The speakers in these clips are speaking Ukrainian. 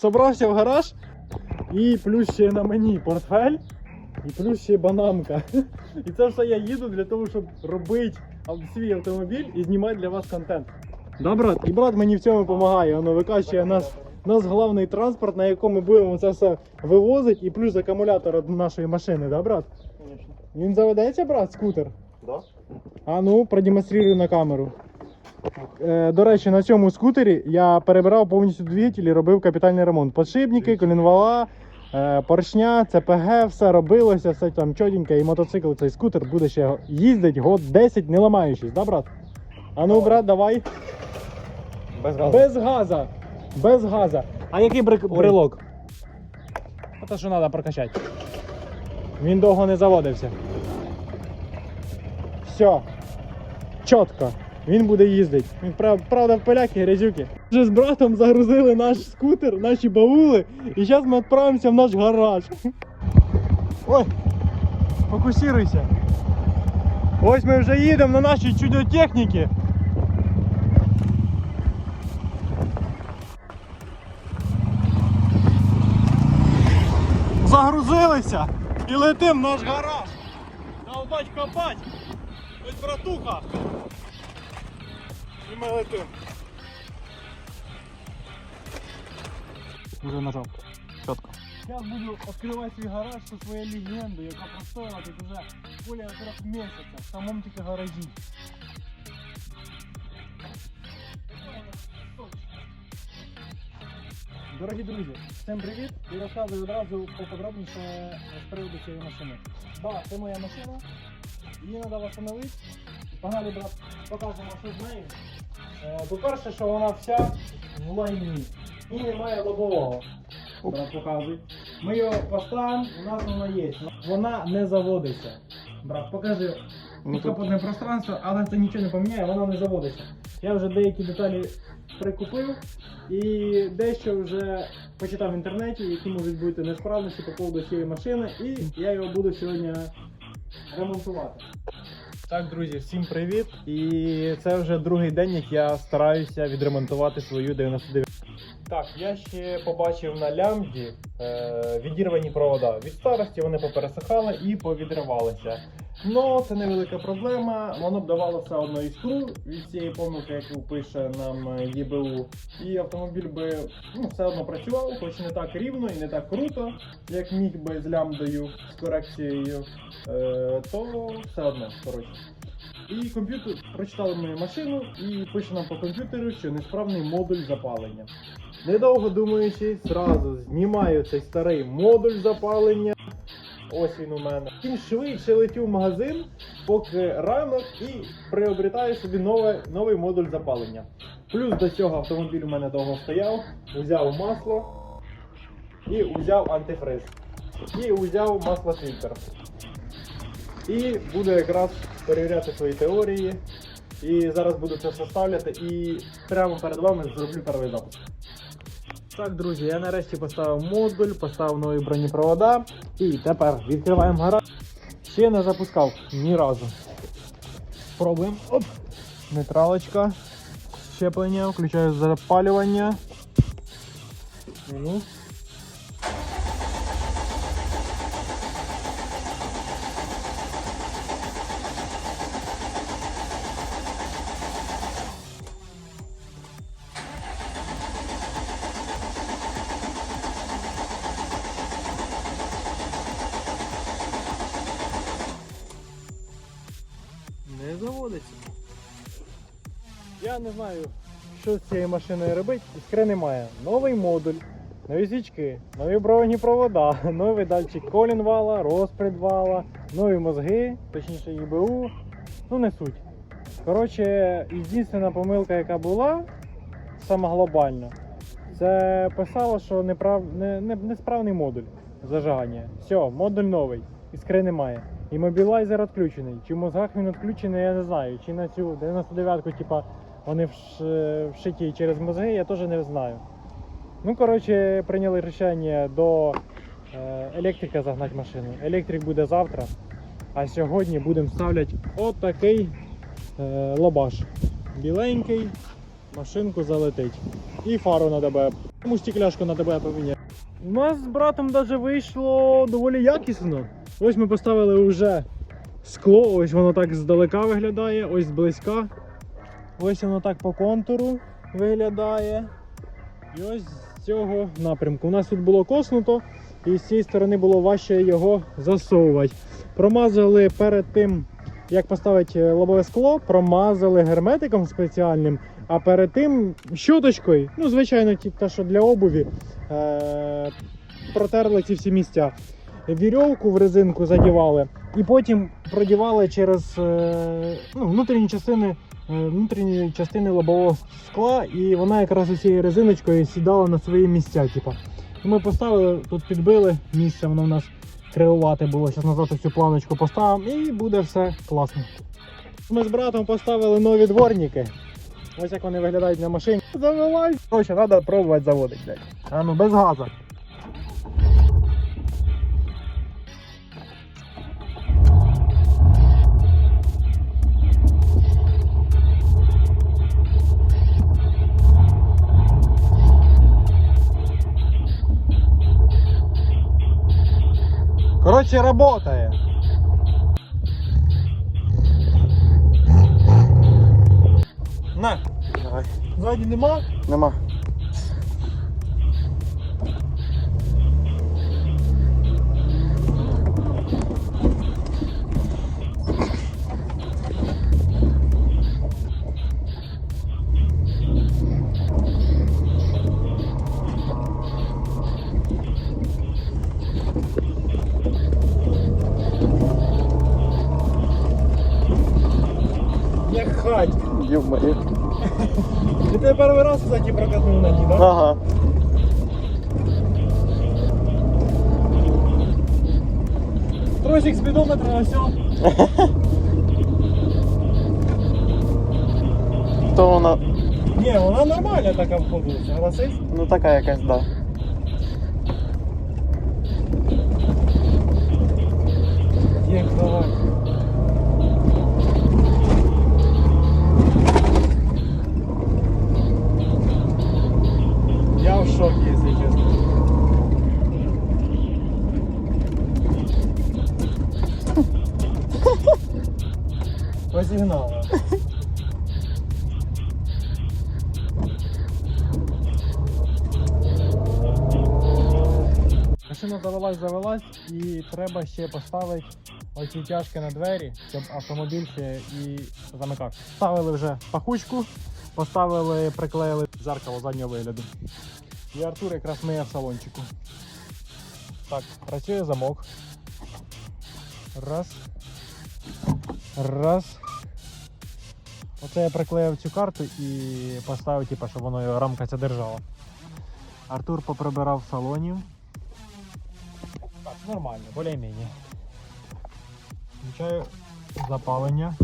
Собрався в гараж і плюс ще на мені портфель, і плюс ще бананка. І це все я їду для того, щоб робити свій автомобіль і знімати для вас контент. Да, брат? І брат мені в цьому допомагає. Воно викачує нас. У нас головний транспорт, на якому ми будемо це все вивозити, і плюс акумулятор від нашої машини, да, брат? Конечно. Він заведеться, брат, скутер? Да? А ну, продемонструю на камеру. Е, до речі, на цьому скутері я перебирав повністю двигатель і робив капітальний ремонт. Подшипники, колінвала, е, поршня, ЦПГ, все робилося, все там чотенько, і мотоцикл цей скутер буде ще їздить год 10, не ламаючись, да, брат? А ну, брат, давай. Без газу. Без газа. Без газа. А який брик... брелок? Те, що треба прокачати. Він довго не заводився. Все. Чітко. Він буде їздити. Він правда в поляки, грязюки. Вже з братом загрузили наш скутер, наші баули. І зараз ми відправимося в наш гараж. Ой, фокусируйся. Ось ми вже їдемо на нашій чудо-техніці. Загрузилися і летим в наш гараж. Долбать копать. Ось братуха. І ми летим. Уже нажав. Чітко. Зараз буду відкривати свій гараж зі своєю легендою, яка простояла тут уже більше 3 місяців в самому тільки гаражі. Дорогі друзі, всім привіт і розказую одразу поподробніше з приводу цієї машини. Да, це моя машина, її треба встановити. Погнали, брат, покажемо, що з нею. Е, По-перше, що вона вся в лайні і немає лобового. Брат, показуй. Ми його поставимо, у нас вона є. Вона не заводиться. Брат, покажи Ну, підкапотне пространство, але це нічого не поміняє, вона не заводиться. Я вже деякі деталі прикупив і дещо вже почитав в інтернеті, які можуть бути несправності по поводу цієї машини, і я його буду сьогодні ремонтувати. Так, друзі, всім привіт! І це вже другий день, як я стараюся відремонтувати свою 99. Так, я ще побачив на лямбді е, відірвані провода. Від старості вони попересихали і повідривалися. Ну, це невелика проблема. Воно б давало все одно іскру від цієї помилки, яку пише нам е, ЄБУ. І автомобіль би ну, все одно працював, хоч не так рівно і не так круто, як міг би з лямбдою, з корекцією, е, то все одно, коротше. І комп'ютер прочитали мою машину і пише нам по комп'ютеру, що несправний модуль запалення. Недовго думаючи, зразу знімаю цей старий модуль запалення. Ось він у мене. Тим швидше летю в магазин, поки ранок і приобретаю собі нове, новий модуль запалення. Плюс до цього автомобіль у мене довго стояв, взяв масло і взяв антифриз. І взяв масло фільтр. І буду якраз перевіряти свої теорії. І зараз буду це все ставляти і прямо перед вами зроблю перший запуск. Так, друзі, я нарешті поставив модуль, поставив нові бронепровода. І тепер відкриваємо гараж. Ще не запускав ні разу. Пробуємо. Оп! Нейтралочка. Щеплення, включаю запалювання. Ну. Не. Я не знаю, що з цією машиною робити. Іскри немає. Новий модуль, нові свічки, нові бронні провода, новий датчик колінвала, розпред вала, нові мозги, точніше ЄБУ. Ну не суть. Коротше, єдина помилка, яка була, сама глобальна, це писало, що неправ... не, не, несправний модуль зажигання. Все, модуль новий, іскри немає. І мобілайзер відключений. Чи мозгах він відключений, я не знаю. Чи на цю 99-ку, типа, вони вш- вшиті через мозги, я теж не знаю. Ну, коротше, прийняли рішення до е, електрика загнати машину. Електрик буде завтра, а сьогодні будемо ставляти отакий е, лабаш. Біленький, машинку залетить. і фару на ДБ. Тому стекляшку на ДБ поміняв. У нас з братом навіть вийшло доволі якісно. Ось ми поставили вже скло, ось воно так здалека виглядає, ось зблизька. Ось воно так по контуру виглядає. І ось з цього напрямку. У нас тут було коснуто, і з цієї сторони було важче його засовувати. Промазали перед тим, як поставити лобове скло, промазали герметиком спеціальним, а перед тим щоточкою, ну, звичайно, та, що для обуві, е- протерли ці всі місця. Вірьовку в резинку задівали, і потім продівали через е- ну, внутрішні частини е, внутрішні частини лобового скла, і вона якраз цією резиночкою сідала на свої місця. Типу. Ми поставили, тут підбили місце, воно в нас кривувати було. Зараз назад цю планочку поставимо і буде все класно. Ми з братом поставили нові дворники. Ось як вони виглядають на машині. Завелась. Короче, треба пробувати заводити. А ну без газу. Короче, работает. На, Давай. ззаді нема. Нема. Ё-моё. первый раз, кстати, прокатнул на ній, да? Ага. Тросик спидометра на все. То вона, Ні, вона нормальна така в ходу, согласись? ну така якась, да. Машина завелась, завелась і треба ще поставити оці тяжки на двері, щоб автомобіль ще і замикався. Ставили вже пахучку, поставили, приклеїли зеркало заднього вигляду. І Артур якраз миє в салончику. Так, працює замок. Раз. Раз. Оце я приклеїв цю карту і поставив, типу, щоб воно рамка ця держала. Артур поприбирав салоні. Нормально, более-менее. Включаю запалення.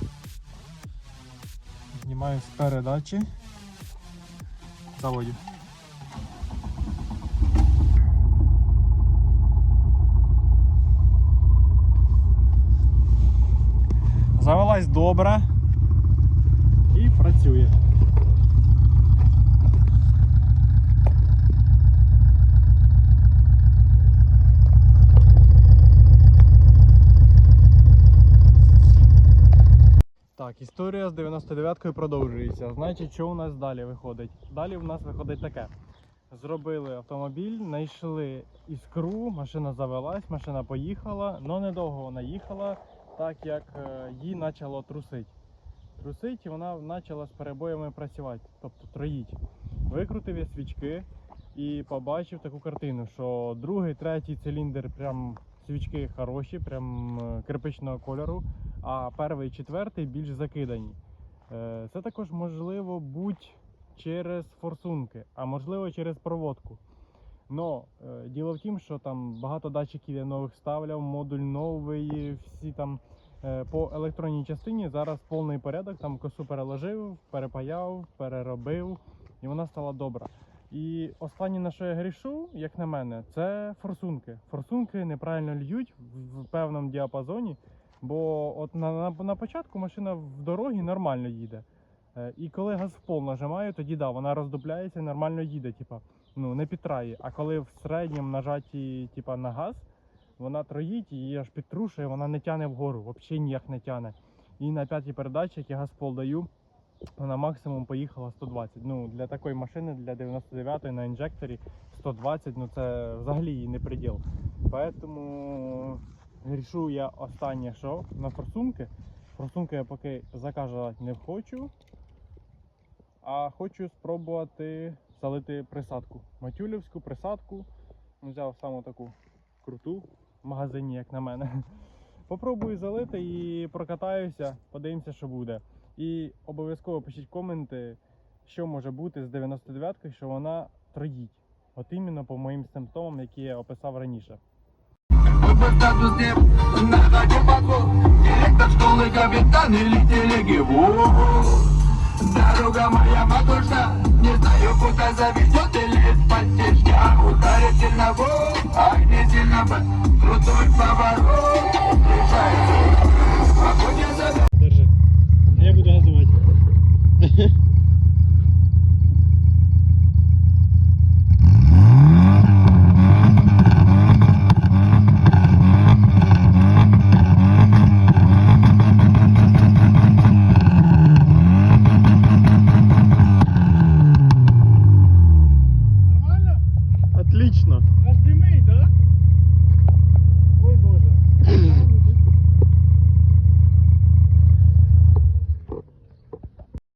Знімаю з передачі. Заводю. Завелась добре і працює. Історія з 99-кою продовжується. Значить, що у нас далі виходить? Далі у нас виходить таке. Зробили автомобіль, знайшли іскру, машина завелась, машина поїхала, але недовго вона їхала, так як е, її почало трусити. Трусить і вона почала з перебоями працювати, тобто троїть. Викрутив я свічки і побачив таку картину, що другий, третій циліндр прям свічки хороші, прям е, кирпичного кольору, а перший і четвертий більш закидані. Е, Це також можливо будь через форсунки, а можливо через проводку. Но е, діло в тім, що там багато датчиків я нових ставляв, модуль новий, всі там е, по електронній частині зараз повний порядок, там косу переложив, перепаяв, переробив, і вона стала добра. І останнє на що я грішу, як на мене, це форсунки. Форсунки неправильно льють в- в певному діапазоні, бо от на, на, на початку машина в дорогі нормально їде. Е, І коли газ в пол нажимаю, тоді да, вона роздупляється і нормально їде, типа, ну не підтрає. А коли в середньому нажаті типа, на газ, вона троїть її аж підтрушує, вона не тяне вгору, взагалі ніяк не тяне. І на п'ятій передачі, як я газ в пол даю, вона максимум поїхала 120. Ну, для такої машини, для 99-ї на інжекторі 120, ну це взагалі її не приділ. Поэтому рішу я останнє, що на форсунки. Форсунки я поки заказувати не хочу. А хочу спробувати залити присадку. Матюлівську присадку. Взяв саму таку круту в магазині, як на мене. Попробую залити і прокатаюся, подивимося, що буде. І обов'язково пишіть коменти, що може бути з 99-кою, що вона троїть. От іменно по моїм симптомам, які я описав раніше. Выбор статус нет, на ходе подвох. Директор школы, капитан или телегиву. Дорога моя матушка, не знаю куда заведет или из-под тяжка Ударит сильно в а не сильно в Крутой поворот, решает Огонь я Держи. Я буду газувати.